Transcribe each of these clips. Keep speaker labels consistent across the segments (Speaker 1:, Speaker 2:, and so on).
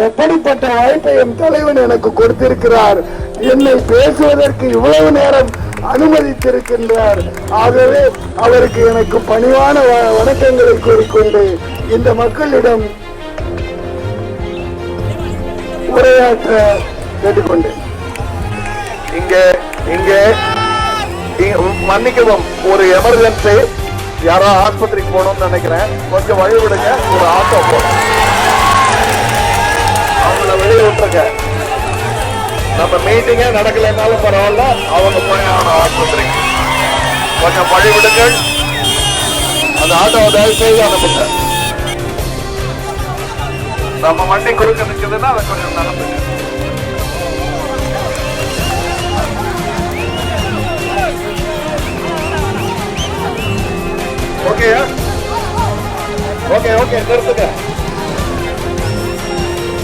Speaker 1: எப்படிப்பட்ட வாய்ப்பை என் தலைவன் எனக்கு கொடுத்திருக்கிறார்? என்னை பேசுவதற்கு இவ்வளவு நேரம் அனுமதித்திருக்கின்றார். ஆகவே அவருக்கு எனக்கு பணிவான வ- வணக்கங்களை கூறிக்கொண்டு இந்த மக்களிடம் உரையாற்ற கேட்டுக்கொண்டேன்.
Speaker 2: இங்க இங்க இங்க- மன்னிக்கவும் ஒரு எமர்ஜென்சி யாரோ ஆஸ்பத்திரிக்கு போகணும்னு நினைக்கிறேன். கொஞ்சம் வழி விடுங்க ஒரு ஆட்டோ போகணும். நம்ம மீட்டிங்கே நடக்கலைன்னாலும் பரவாயில்ல. அவங்க போய் ஆகணும் ஆஸ்பத்திரிக்கு கொஞ்சம் வழி விடுங்கள். அந்த ஆட்டோவை தயவு செய்து அனுப்புங்க நம்ம வண்டி குறுக்க நிற்குதுன்னா அதை கொஞ்சம் நடந்துங்க ஓகே ஓகே ஓகே நிறுத்துங்க.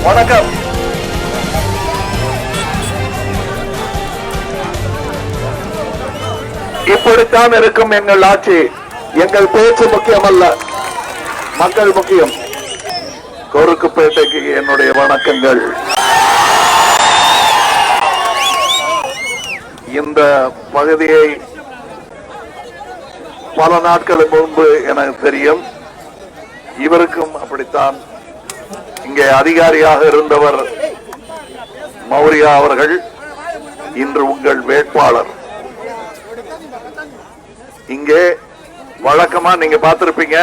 Speaker 2: வணக்கம். இப்படித்தான் இருக்கும் எங்கள் ஆட்சி. எங்கள் பேச்சு முக்கியமல்ல. மக்கள் முக்கியம். கொருக்குப்பேட்டைக்கு என்னுடைய வணக்கங்கள். இந்த பகுதியை பல நாட்களுக்கு முன்பு எனக்கு தெரியும். இவருக்கும் அப்படித்தான். இங்கே அதிகாரியாக இருந்தவர் மௌரியா அவர்கள் இன்று உங்கள் வேட்பாளர். இங்கே வழக்கமா நீங்க பார்த்திருப்பீங்க.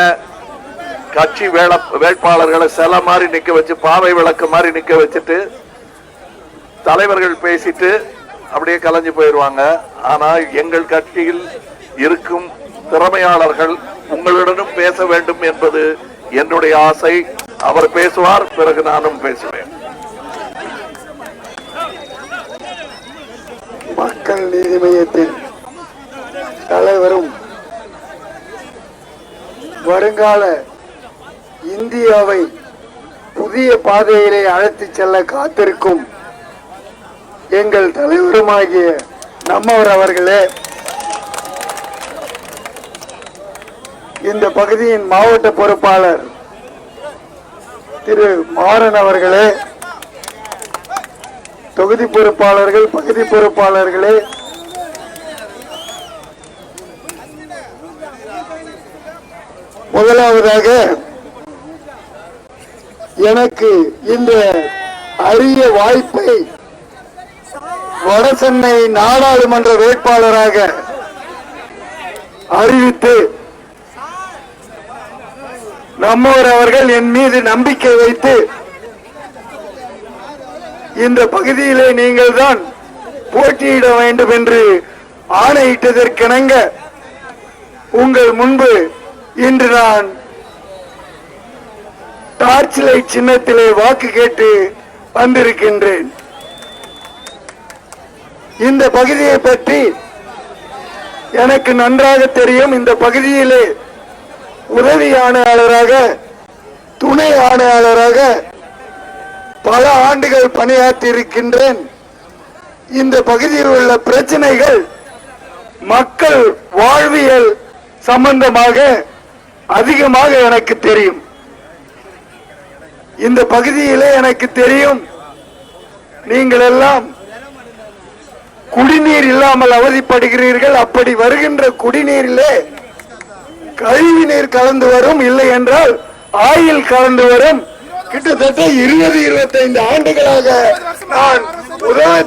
Speaker 2: கட்சி வேள வேட்பாளர்களை சில மாதிரி நிக்க வச்சு பாவை விளக்கு மாதிரி நிக்க வச்சுட்டு தலைவர்கள் பேசிட்டு அப்படியே கலைஞ்சு போயிடுவாங்க ஆனா எங்கள் கட்சியில் இருக்கும் திறமையாளர்கள் உங்களுடனும் பேச வேண்டும் என்பது என்னுடைய ஆசை. அவர் பேசுவார் பிறகு நானும் பேசுவேன்.
Speaker 1: மக்கள் நீதி மையத்தின் தலைவரும் வருங்கால இந்தியாவை புதிய பாதையிலே அழைத்துச் செல்ல காத்திருக்கும் எங்கள் தலைவருமாகிய நம்மவர் அவர்களே இந்த பகுதியின் மாவட்ட பொறுப்பாளர் திரு மாறன் அவர்களே தொகுதி பொறுப்பாளர்கள் பகுதி பொறுப்பாளர்களே முதலாவதாக எனக்கு இந்த அரிய வாய்ப்பை வடசென்னை நாடாளுமன்ற வேட்பாளராக அறிவித்து நம்மவர் அவர்கள் என் மீது நம்பிக்கை வைத்து இந்த பகுதியிலே நீங்கள் தான் போட்டியிட வேண்டும் என்று ஆணையிட்டதற்கிணங்க உங்கள் முன்பு இன்று நான் டார்ச் லைட் சின்னத்திலே வாக்கு கேட்டு வந்திருக்கின்றேன். இந்த பகுதியை பற்றி எனக்கு நன்றாக தெரியும். இந்த பகுதியிலே உதவி ஆணையாளராக துணை ஆணையாளராக பல ஆண்டுகள் பணியாற்றி இருக்கின்றேன் இந்த பகுதியில் உள்ள பிரச்சனைகள் மக்கள் வாழ்வியல் சம்பந்தமாக அதிகமாக எனக்கு தெரியும். இந்த பகுதியிலே எனக்கு தெரியும். நீங்கள் எல்லாம் குடிநீர் இல்லாமல் அவதிப்படுகிறீர்கள். அப்படி வருகின்ற குடிநீரிலே கழிவு நீர் கலந்து வரும். இல்லை என்றால் ஆயில் கலந்து வரும். கிட்டத்தட்ட இருபது இருபத்தைந்து ஆண்டுகளாக நான் உதவி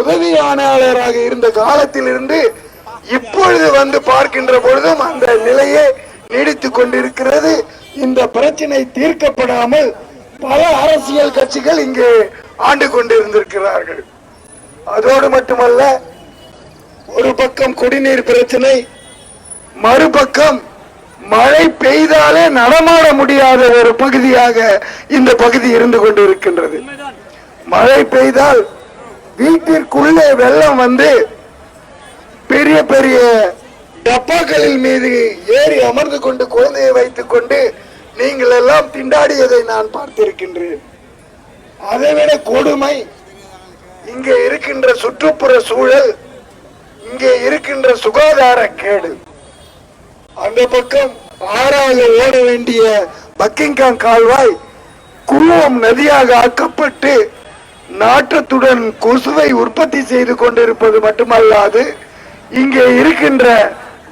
Speaker 1: உதவி ஆணையாளராக இருந்த காலத்திலிருந்து இப்பொழுது வந்து பார்க்கின்ற பொழுதும் அந்த நிலையே நீடித்துக் கொண்டிருக்கிறது. இந்த பிரச்சனை தீர்க்கப்படாமல் பல அரசியல் கட்சிகள் இங்கு ஆண்டு கொண்டிருந்திருக்கிறார்கள். அதோடு மட்டுமல்ல ஒரு பக்கம் குடிநீர் பிரச்சனை மறுபக்கம் மழை பெய்தாலே நடமாட முடியாத ஒரு பகுதியாக இந்த பகுதி இருந்து கொண்டிருக்கின்றது. மழை பெய்தால் வீட்டிற்குள்ளே வெள்ளம் வந்து பெரிய பெரிய டப்பாக்களில் மீது ஏறி அமர்ந்து கொண்டு குழந்தையை வைத்துக் கொண்டு நீங்கள் எல்லாம் திண்டாடியதை நான் பார்த்திருக்கின்றேன். அதைவிட கொடுமை இங்கே இருக்கின்ற சுற்றுப்புற சூழல் இங்கே இருக்கின்ற சுகாதார கேடு. அந்த பக்கம் ஆறாக ஓட வேண்டிய பக்கிங்காங் கால்வாய் குருவம் நதியாக ஆக்கப்பட்டு நாற்றத்துடன் கொசுவை உற்பத்தி செய்து கொண்டிருப்பது மட்டுமல்லாது இங்கே இருக்கின்ற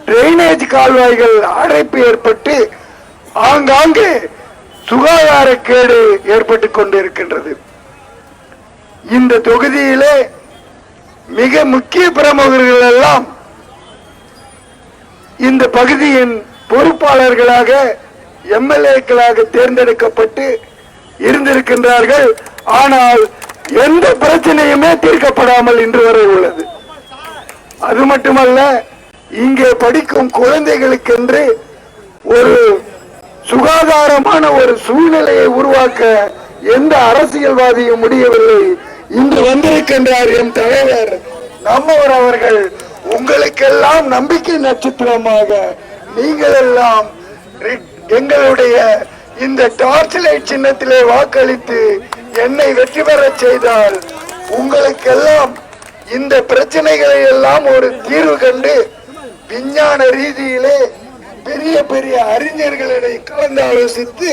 Speaker 1: டிரைனேஜ் கால்வாய்கள் அடைப்பு ஏற்பட்டு ஆங்காங்கே சுகாதாரக்கேடு ஏற்பட்டு கொண்டிருக்கின்றது. இந்த தொகுதியிலே மிக முக்கிய பிரமுகர்கள் எல்லாம் இந்த பகுதியின் பொறுப்பாளர்களாக எம்எல்ஏக்களாக தேர்ந்தெடுக்கப்பட்டு இருந்திருக்கின்றார்கள். ஆனால் எந்த பிரச்சனையுமே தீர்க்கப்படாமல் இன்று வரை உள்ளது. அது மட்டுமல்ல இங்கே படிக்கும் குழந்தைகளுக்கென்று ஒரு சுகாதாரமான ஒரு சூழ்நிலையை உருவாக்க எந்த அரசியல்வாதியும் முடியவில்லை. இன்று வந்திருக்கின்றார் என் தலைவர் நம்மவர் அவர்கள். உங்களுக்கெல்லாம் நம்பிக்கை நட்சத்திரமாக நீங்கள் எல்லாம் எங்களுடைய இந்த டார்ச் லைட் சின்னத்திலே வாக்களித்து என்னை வெற்றி பெறச் செய்தால் உங்களுக்கெல்லாம் இந்த பிரச்சனைகளை எல்லாம் ஒரு தீர்வு கண்டு விஞ்ஞான ரீதியிலே பெரிய பெரிய அறிஞர்களிடையே கலந்து ஆலோசித்து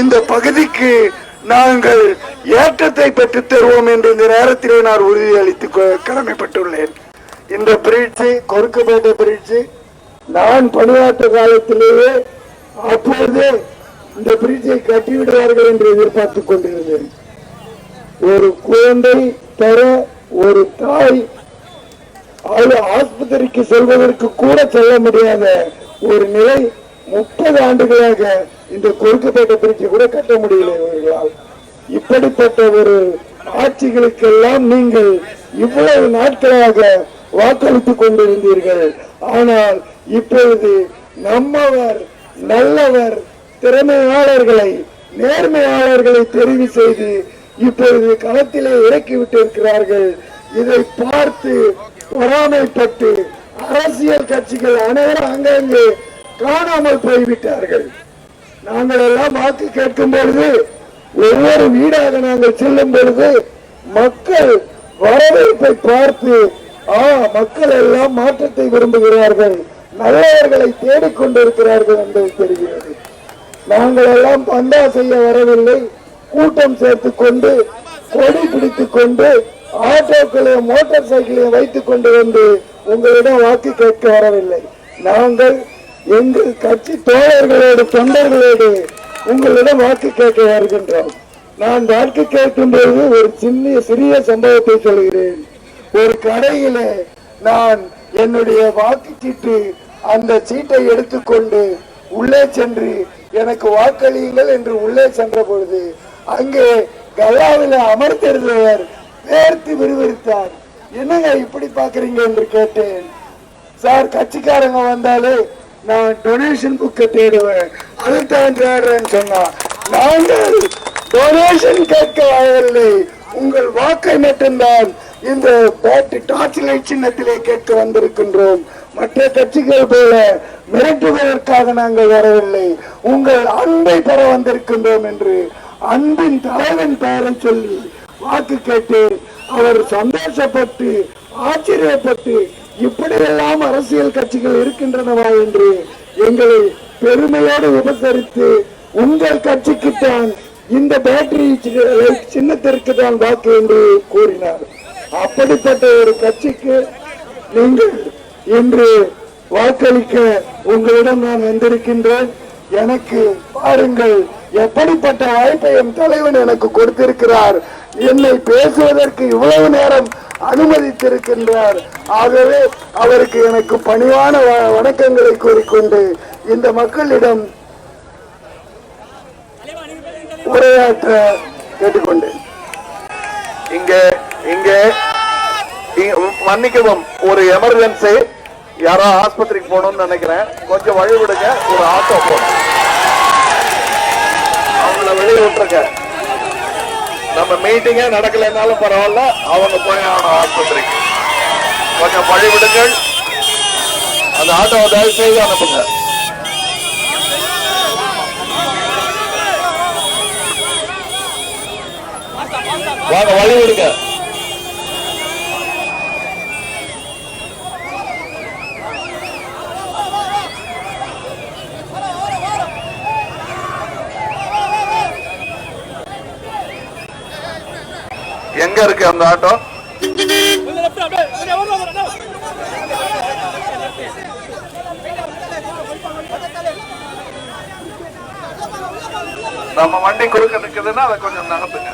Speaker 1: இந்த பகுதிக்கு நாங்கள் ஏற்றத்தை பெற்று தருவோம் என்று இந்த நேரத்திலே நான் உறுதியளித்து கடமைப்பட்டுள்ளேன். இந்த பிரிட்ஜு கொருக்குப்பேட்டை பிரிட்ஜு நான் பணியாற்ற காலத்திலேயே அப்போது இந்த பிரிட்ஜை கட்டிவிடுவார்கள் என்று எதிர்பார்த்துக் கொண்டிருந்தேன். ஒரு குழந்தை தர ஒரு தாய் ஆஸ்பத்திரிக்கு செல்வதற்கு கூட செல்ல முடியாத ஒரு நிலை முப்பது ஆண்டுகளாக இந்த கொருக்குப்பேட்டை பிரிச்சு கூட கட்ட முடியல இவர்களால். இப்படிப்பட்ட ஒரு ஆட்சிகளுக்கெல்லாம் நீங்கள் இவ்வளவு நாட்களாக வாக்களித்துக் கொண்டிருந்தீர்கள். ஆனால் இப்பொழுது நம்மவர் நல்லவர் திறமையாளர்களை நேர்மையாளர்களை தெரிவு செய்து இப்பொழுது களத்திலே இறக்கி விட்டிருக்கிறார்கள். இதை பார்த்து பொறாமைப்பட்டு அரசியல் கட்சிகள் அனைவரும் அங்கங்கே காணாமல் போய்விட்டார்கள். நாங்கள் எல்லாம் வாக்கு கேட்கும் பொழுது ஒவ்வொரு வீடாக நாங்கள் செல்லும் பொழுது மக்கள் வரவேற்பை பார்த்து ஆ மக்கள் எல்லாம் மாற்றத்தை விரும்புகிறார்கள். நல்லவர்களை தேடிக்கொண்டிருக்கிறார்கள் என்பது தெரிகிறது. நாங்கள் எல்லாம் பந்தா செய்ய வரவில்லை. கூட்டம் சேர்த்துக் கொண்டு கொடி பிடித்துக் கொண்டு ஆட்டோக்களையும் மோட்டார் சைக்கிளையும் வைத்துக் கொண்டு வந்து உங்களிடம் வாக்கு கேட்க வரவில்லை. நாங்கள் எங்கள் கட்சி தோழர்களோடு தொண்டர்களோடு உங்களிடம் வாக்கு கேட்க வருகின்றோம். நான் வாக்கு கேட்கும் போது ஒரு சின்ன சிறிய சம்பவத்தை சொல்கிறேன். ஒரு கடையில நான் என்னுடைய வாக்கு சீட்டு அந்த சீட்டை எடுத்துக்கொண்டு உள்ளே சென்று எனக்கு வாக்களியுங்கள் என்று உள்ளே சென்ற பொழுது அங்கே கல்லாவில் அமர்ந்திருந்தவர் வேர்த்து விறுவிறுத்தார். என்னங்க இப்படி பாக்குறீங்க என்று கேட்டேன். சார் கட்சிக்காரங்க வந்தாலே நான் டொனேஷன் புக்கை தேடுவேன். அதுதான் தேடுறேன்னு சொன்னா நாங்கள் டொனேஷன் கேட்க வரவில்லை உங்கள் வாக்கை மட்டும்தான் இந்த பேட்டு டார்ச் லைட் சின்னத்திலே கேட்க வந்திருக்கின்றோம். மற்ற கட்சிகள் போல மிரட்டுவதற்காக நாங்கள் வரவில்லை. உங்கள் அன்பை பெற வந்திருக்கின்றோம் என்று அன்பின் தலைவன் பெயரை சொல்லி வாக்கு கேட்டு அவர் சந்தோஷப்பட்டு ஆச்சரியப்பட்டு இப்படியெல்லாம் அரசியல் கட்சிகள் இருக்கின்றனவா என்று எங்களை பெருமையோடு உபசரித்து உங்கள் கட்சிக்குத்தான் இந்த பேட்டரி சின்னத்திற்கு தான் வாக்கு என்று கூறினார். அப்படிப்பட்ட ஒரு கட்சிக்கு நீங்கள் இன்று வாக்களிக்க உங்களிடம் நான் வந்திருக்கின்றேன். எனக்கு பாருங்கள் எப்படிப்பட்ட வாய்ப்பை என் தலைவன் எனக்கு கொடுத்திருக்கிறார். என்னை பேசுவதற்கு இவ்வளவு நேரம் அனுமதித்திருக்கின்றார். ஆகவே அவருக்கு எனக்கு பணிவான வ- வணக்கங்களை கூறிக்கொண்டு இந்த மக்களிடம் உரையாற்ற கேட்டுக்கொண்டேன்.
Speaker 2: இங்க இங்க மன்னிக்கவும் ஒரு எமர்ஜென்சி யாரோ ஆஸ்பத்திரிக்கு போகணும்னு நினைக்கிறேன். கொஞ்சம் வழி விடுங்க ஒரு ஆட்டோ போகணும். அவங்கள வெளியே விட்டுருங்க. நம்ம மீட்டிங்கே நடக்கலைன்னாலும் பரவாயில்ல. அவங்க போய் ஆகணும் ஆஸ்பத்திரிக்கு கொஞ்சம் வழி விடுங்கள். அந்த ஆட்டோவை தயவு செய்து அனுப்புங்க. வாங்க வழி எங்க இருக்கு அந்த ஆட்டோ? நம்ம வண்டி குறுக்க நிக்குதுன்னா அதை கொஞ்சம் நகர்த்துங்க.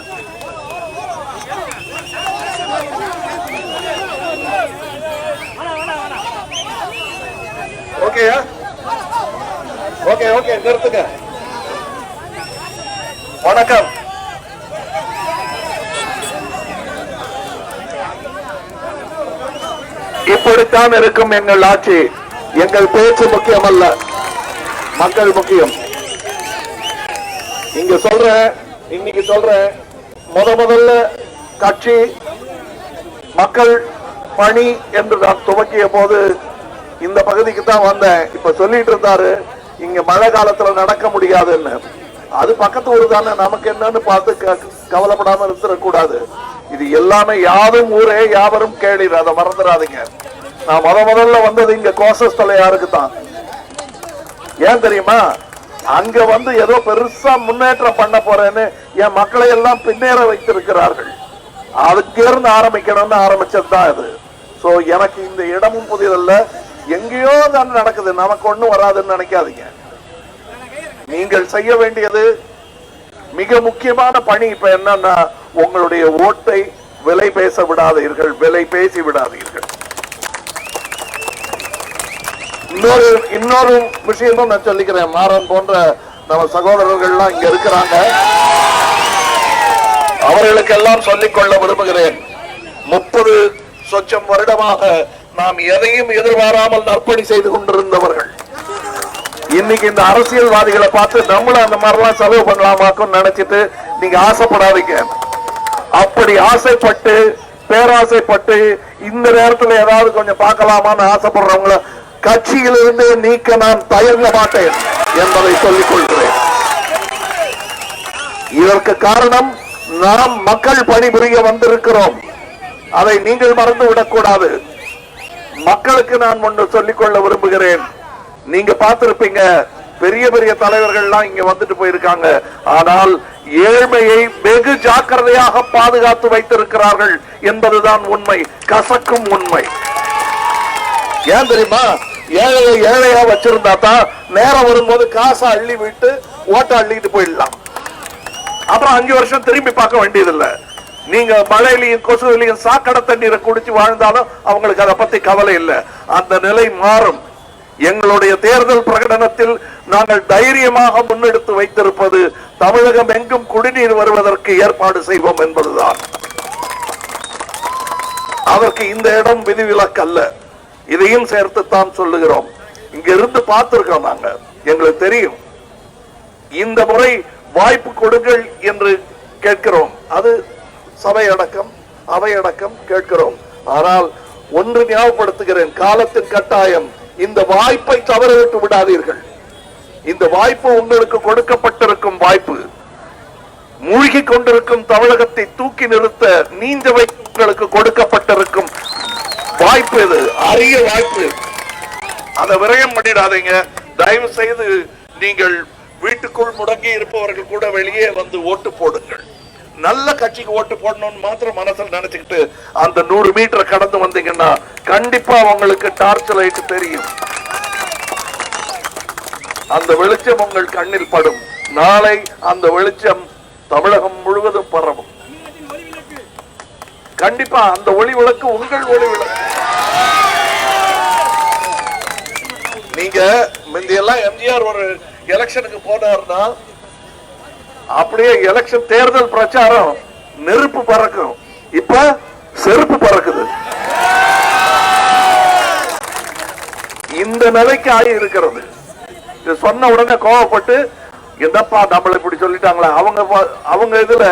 Speaker 2: ஓகேயா ஓகே ஓகே நிறுத்துங்க. வணக்கம். இப்படித்தான் இருக்கும் எங்கள் ஆட்சி. எங்கள் பேச்சு முக்கியம் அல்ல மக்கள் முக்கியம். இங்க சொல்றேன் இன்னைக்கு சொல்றேன் முத முதல்ல கட்சி மக்கள் பணி என்று நான் துவக்கிய போது இந்த பகுதிக்கு தான் வந்தேன். இப்ப சொல்லிட்டு இருந்தாரு இங்க மழை காலத்துல நடக்க முடியாதுன்னு. அது பக்கத்து ஊர் தானே நமக்கு என்னன்னு பார்த்து க- கவலைப்படாம இருந்துடக்கூடாது இது எல்லாமே யாரும் ஊரே யாவரும் கேளீர் அதை மறந்துடாதீங்க நான் முத முதல்ல வந்தது இங்க கோசஸ்தலையாருக்கு தான் ஏன் தெரியுமா? அங்க வந்து ஏதோ பெருசா முன்னேற்றம் பண்ண போறேன்னு என் மக்களை எல்லாம் பின்னேற வைத்திருக்கிறார்கள். அதுக்கேருந்து ஆரம்பிக்கணும்னு ஆரம்பிக்கணும்னு ஆரம்பிச்சதுதான் இது சோ எனக்கு இந்த இடமும் புதியதல்ல எங்கேயோ தான் நடக்குது. நமக்கு ஒண்ணும் வராதுன்னு நினைக்காதீங்க. நீங்கள் செய்ய வேண்டியது மிக முக்கியமான பணி இப்ப என்னன்னா உங்களுடைய ஓட்டை விலை பேச விடாதீர்கள். விலை பேசி விடாதீர்கள். இன்னொரு இன்னொரு விஷயமும் நான் சொல்லிக்கிறேன். மாறன் போன்ற நம்ம சகோதரர்கள்லாம் இங்க இருக்கிறாங்க. அவர்களுக்கெல்லாம் சொல்லிக்கொள்ள விரும்புகிறேன். முப்பது சொச்சம் வருடமாக நாம் எதையும் எதிர்பாராமல் நற்பணி செய்து கொண்டிருந்தவர்கள். இன்னைக்கு இந்த அரசியல்வாதிகளை பார்த்து நம்மளும் அந்த மாதிரிலாம் செலவு பண்ணலாமாக்கும் நினைச்சிட்டு நீங்க ஆசைப்படாதீங்க. அப்படி ஆசைப்பட்டு பேராசைப்பட்டு இந்த நேரத்துல ஏதாவது கொஞ்சம் பார்க்கலாமான்னு ஆசைப்படுறவங்கள கட்சியிலிருந்து நீக்க நான் தயங்க மாட்டேன் என்பதை சொல்லிக் கொள்கிறேன் இதற்கு காரணம் நாம் மக்கள் பணிபுரிய வந்திருக்கிறோம். அதை நீங்கள் மறந்து விடக்கூடாது மக்களுக்கு நான் ஒன்று சொல்லிக் கொள்ள விரும்புகிறேன். நீங்க பார்த்திருப்பீங்க பெரிய பெரிய தலைவர்கள்லாம் இங்க வந்துட்டு போயிருக்காங்க. ஆனால் ஏழ்மையை வெகு ஜாக்கிரதையாக பாதுகாத்து வைத்திருக்கிறார்கள் என்பதுதான் உண்மை கசக்கும் உண்மை. ஏன் தெரியுமா? ஏழையை ஏழையா வச்சிருந்தா தான் நேரம் வரும்போது காசை அள்ளி விட்டு ஓட்ட அள்ளிட்டு போயிடலாம். அப்புறம் அஞ்சு வருஷம் திரும்பி பார்க்க வேண்டியதில்லை. நீங்க மழையிலையும் கொசுவிலையும் சாக்கடை தண்ணீரை குடிச்சு வாழ்ந்தாலும் அவங்களுக்கு அதை பத்தி கவலை இல்லை. அந்த நிலை மாறும். எங்களுடைய தேர்தல் பிரகடனத்தில் நாங்கள் தைரியமாக முன்னெடுத்து வைத்திருப்பது தமிழகம் எங்கும் குடிநீர் வருவதற்கு ஏற்பாடு செய்வோம் என்பதுதான். அதற்கு இந்த இடம் விதிவிலக்கல்ல. இதையும் இதையும் சேர்த்துத்தான் சொல்லுகிறோம். இங்க இருந்து பார்த்திருக்கோம் நாங்க. எங்களுக்கு தெரியும். இந்த முறை வாய்ப்பு கொடுங்கள் என்று கேட்கிறோம். அது சபை அடக்கம் அவை அடக்கம் கேட்கிறோம். ஆனால் ஒன்று ஞாபகப்படுத்துகிறேன். காலத்தின் கட்டாயம். இந்த வாய்ப்பை தவறவிட்டு விடாதீர்கள். இந்த வாய்ப்பு உங்களுக்கு கொடுக்கப்பட்டிருக்கும் வாய்ப்பு. மூழ்கி கொண்டிருக்கும் தமிழகத்தை தூக்கி நிறுத்த நீஞ்சவை உங்களுக்கு கொடுக்கப்பட்டிருக்கும் வாய்ப்பு இது அரிய வாய்ப்பு. அதை விரயம் பண்ணிடாதீங்க. தயவு செய்து நீங்கள் வீட்டுக்குள் முடங்கி இருப்பவர்கள் கூட வெளியே வந்து ஓட்டு போடுங்கள். நல்ல கட்சிக்கு ஓட்டு போடணும்னு மாத்திரம் மனசில் நினைச்சுக்கிட்டு அந்த நூறு மீட்டர் கடந்து வந்தீங்கன்னா கண்டிப்பா உங்களுக்கு டார்ச் லைட் தெரியும். அந்த வெளிச்சம் உங்கள் கண்ணில் படும். நாளை அந்த வெளிச்சம் தமிழகம் முழுவதும் பரவும். கண்டிப்பா அந்த ஒளி விளக்கு உங்கள் ஒளி விளக்கு. நீங்க முந்தையெல்லாம் எம்ஜிஆர் ஒரு எலெக்ஷனுக்கு போனார்னா அப்படியே எலெக்ஷன் தேர்தல் பிரச்சாரம் நெருப்பு பறக்கும். இப்ப செருப்பு பறக்குது. இந்த நிலைக்கு ஆகி இருக்கிறது. இது சொன்ன உடனே கோவப்பட்டு என்னப்பா நம்மள இப்படி சொல்லிட்டாங்களா? அவங்க அவங்க இதுல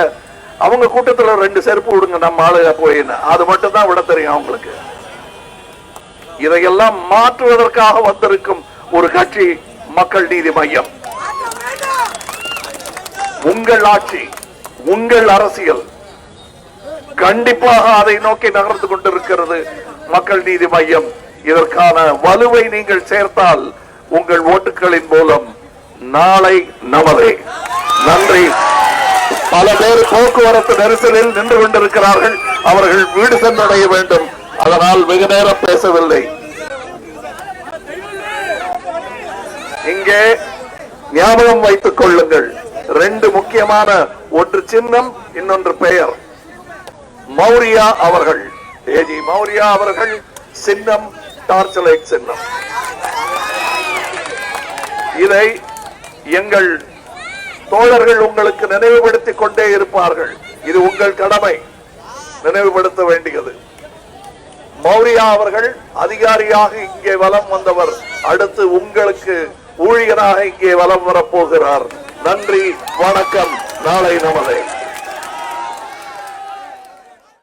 Speaker 2: அவங்க கூட்டத்துல ரெண்டு செருப்பு விடுங்க நம்ம ஆளுக போயின்னு. அது மட்டும் தான் விட தெரியும் அவங்களுக்கு. இதையெல்லாம் மாற்றுவதற்காக வந்திருக்கும் ஒரு கட்சி மக்கள் நீதி மையம். உங்கள் ஆட்சி உங்கள் அரசியல் கண்டிப்பாக அதை நோக்கி நகர்ந்து கொண்டிருக்கிறது மக்கள் நீதி மையம். இதற்கான வலுவை நீங்கள் சேர்த்தால் உங்கள் ஓட்டுகளின் மூலம் நாளை நமதே. நன்றி. பல பேர் போக்குவரத்து நெரிசலில் நின்று கொண்டிருக்கிறார்கள். அவர்கள் வீடு சென்றடைய வேண்டும். அதனால் வெகு நேரம் பேசவில்லை. இங்கே ஞாபகம் வைத்துக் கொள்ளுங்கள். ரெண்டு முக்கியமான ஒன்று சின்னம் இன்னொன்று பெயர். மௌரியா அவர்கள். ஏஜி மௌரியா அவர்கள் சின்னம் டார்ச் லைட் சின்னம். இதை எங்கள் தோழர்கள் உங்களுக்கு நினைவுபடுத்திக் கொண்டே இருப்பார்கள். இது உங்கள் கடமை. நினைவுபடுத்த வேண்டியது. மௌரியா அவர்கள் அதிகாரியாக இங்கே வலம் வந்தவர். அடுத்து உங்களுக்கு ஊழியராக இங்கே வலம் வரப்போகிறார். நன்றி வணக்கம். நாளை நமதே.